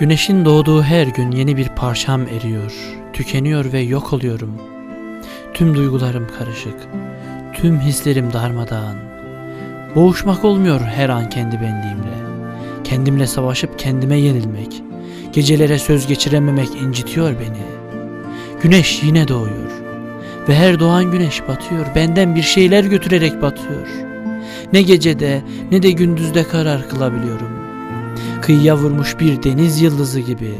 Güneşin doğduğu her gün yeni bir parçam eriyor, tükeniyor ve yok oluyorum. Tüm duygularım karışık, tüm hislerim darmadağın. Boğuşmak olmuyor her an kendi benliğimle. Kendimle savaşıp kendime yenilmek, gecelere söz geçirememek incitiyor beni. Güneş yine doğuyor ve her doğan güneş batıyor, benden bir şeyler götürerek batıyor. Ne gecede ne de gündüzde karar kılabiliyorum. Kıyıya vurmuş bir deniz yıldızı gibi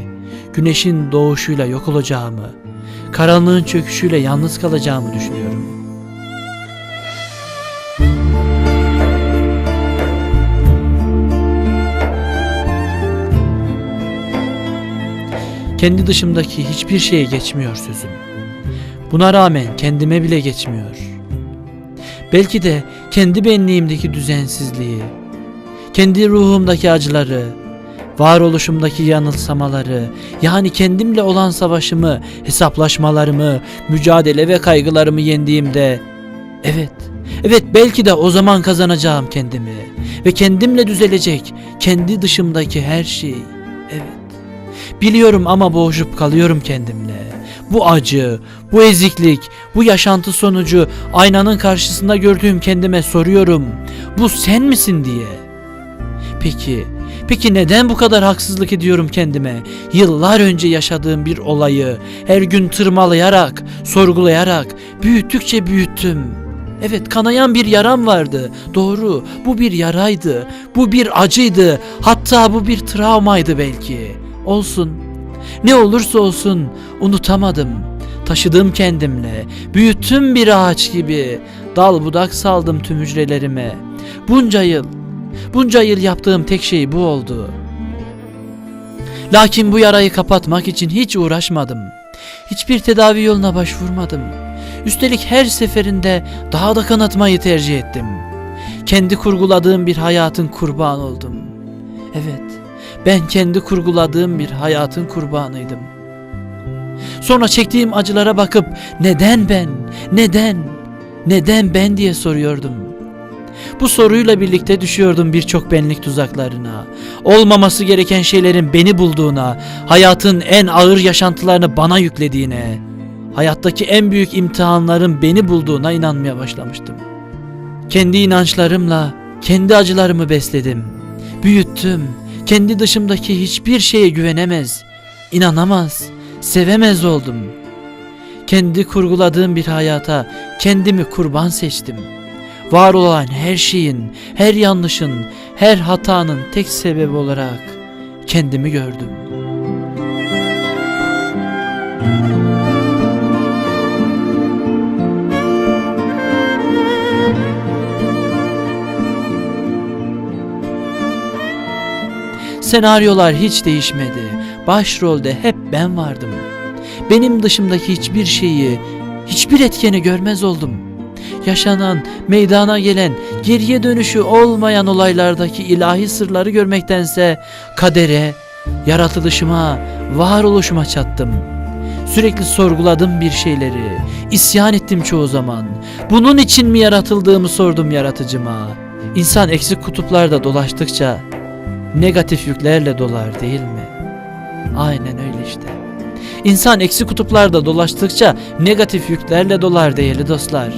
güneşin doğuşuyla yok olacağımı, karanlığın çöküşüyle yalnız kalacağımı düşünüyorum. Kendi dışımdaki hiçbir şeye geçmiyor sözüm. Buna rağmen kendime bile geçmiyor. Belki de kendi benliğimdeki düzensizliği, kendi ruhumdaki acıları, varoluşumdaki yanılsamaları, yani kendimle olan savaşımı, hesaplaşmalarımı, mücadele ve kaygılarımı yendiğimde, evet, evet belki de o zaman kazanacağım kendimi ve kendimle düzelecek kendi dışımdaki her şey, evet. Biliyorum ama boğuşup kalıyorum kendimle. Bu acı, bu eziklik, bu yaşantı sonucu aynanın karşısında gördüğüm kendime soruyorum. Bu sen misin diye. Peki, peki neden bu kadar haksızlık ediyorum kendime? Yıllar önce yaşadığım bir olayı her gün tırmalayarak, sorgulayarak büyüttükçe büyüttüm. Evet kanayan bir yaram vardı. Doğru bu bir yaraydı. Bu bir acıydı. Hatta bu bir travmaydı belki. Olsun. Ne olursa olsun unutamadım. Taşıdım kendimle. Büyüttüm bir ağaç gibi. Dal budak saldım tüm hücrelerime. Bunca yıl Bunca yıl yaptığım tek şey bu oldu. Lakin bu yarayı kapatmak için hiç uğraşmadım. Hiçbir tedavi yoluna başvurmadım. Üstelik her seferinde daha da kanatmayı tercih ettim. Kendi kurguladığım bir hayatın kurban oldum. Evet, ben kendi kurguladığım bir hayatın kurbanıydım. Sonra çektiğim acılara bakıp neden ben, neden, neden ben diye soruyordum. Bu soruyla birlikte düşüyordum birçok benlik tuzaklarına. Olmaması gereken şeylerin beni bulduğuna, hayatın en ağır yaşantılarını bana yüklediğine, hayattaki en büyük imtihanların beni bulduğuna inanmaya başlamıştım. Kendi inançlarımla kendi acılarımı besledim. Büyüttüm. Kendi dışımdaki hiçbir şeye güvenemez, inanamaz, sevemez oldum. Kendi kurguladığım bir hayata kendimi kurban seçtim.'' var olan her şeyin, her yanlışın, her hatanın tek sebebi olarak kendimi gördüm. Senaryolar hiç değişmedi. Başrolde hep ben vardım. Benim dışımdaki hiçbir şeyi, hiçbir etkeni görmez oldum.'' yaşanan, meydana gelen, geriye dönüşü olmayan olaylardaki ilahi sırları görmektense kadere, yaratılışıma, varoluşuma çattım. Sürekli sorguladım bir şeyleri, isyan ettim çoğu zaman. Bunun için mi yaratıldığımı sordum yaratıcıma. İnsan eksik kutuplarda dolaştıkça negatif yüklerle dolar değil mi? Aynen öyle işte. İnsan eksi kutuplarda dolaştıkça negatif yüklerle dolar değerli dostlar.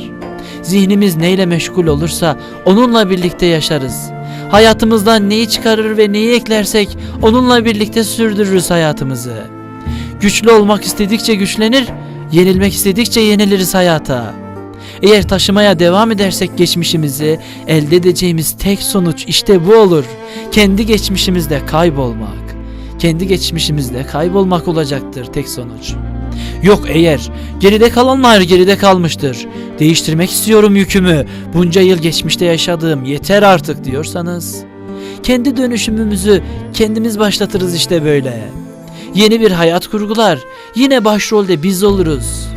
Zihnimiz neyle meşgul olursa onunla birlikte yaşarız. Hayatımızdan neyi çıkarır ve neyi eklersek onunla birlikte sürdürürüz hayatımızı. Güçlü olmak istedikçe güçlenir, yenilmek istedikçe yeniliriz hayata. Eğer taşımaya devam edersek geçmişimizi, elde edeceğimiz tek sonuç işte bu olur. Kendi geçmişimizde kaybolmak. Kendi geçmişimizde kaybolmak olacaktır tek sonuç. Yok eğer geride kalanlar geride kalmıştır. Değiştirmek istiyorum yükümü. Bunca yıl geçmişte yaşadığım yeter artık diyorsanız kendi dönüşümümüzü kendimiz başlatırız işte böyle. Yeni bir hayat kurgular. Yine başrolde biz oluruz.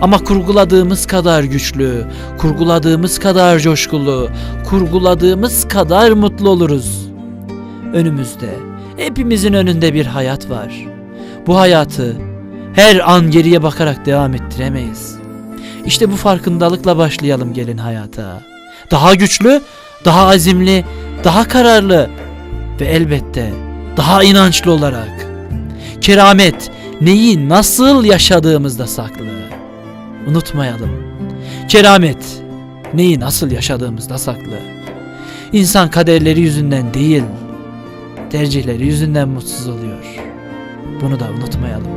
Ama kurguladığımız kadar güçlü, kurguladığımız kadar coşkulu, kurguladığımız kadar mutlu oluruz. Önümüzde, hepimizin önünde bir hayat var. Bu hayatı her an geriye bakarak devam ettiremeyiz. İşte bu farkındalıkla başlayalım gelin hayata. Daha güçlü, daha azimli, daha kararlı ve elbette daha inançlı olarak. Keramet neyi nasıl yaşadığımızda saklı. Unutmayalım. Keramet neyi nasıl yaşadığımızda saklı. İnsan kaderleri yüzünden değil, tercihleri yüzünden mutsuz oluyor. Bunu da unutmayalım.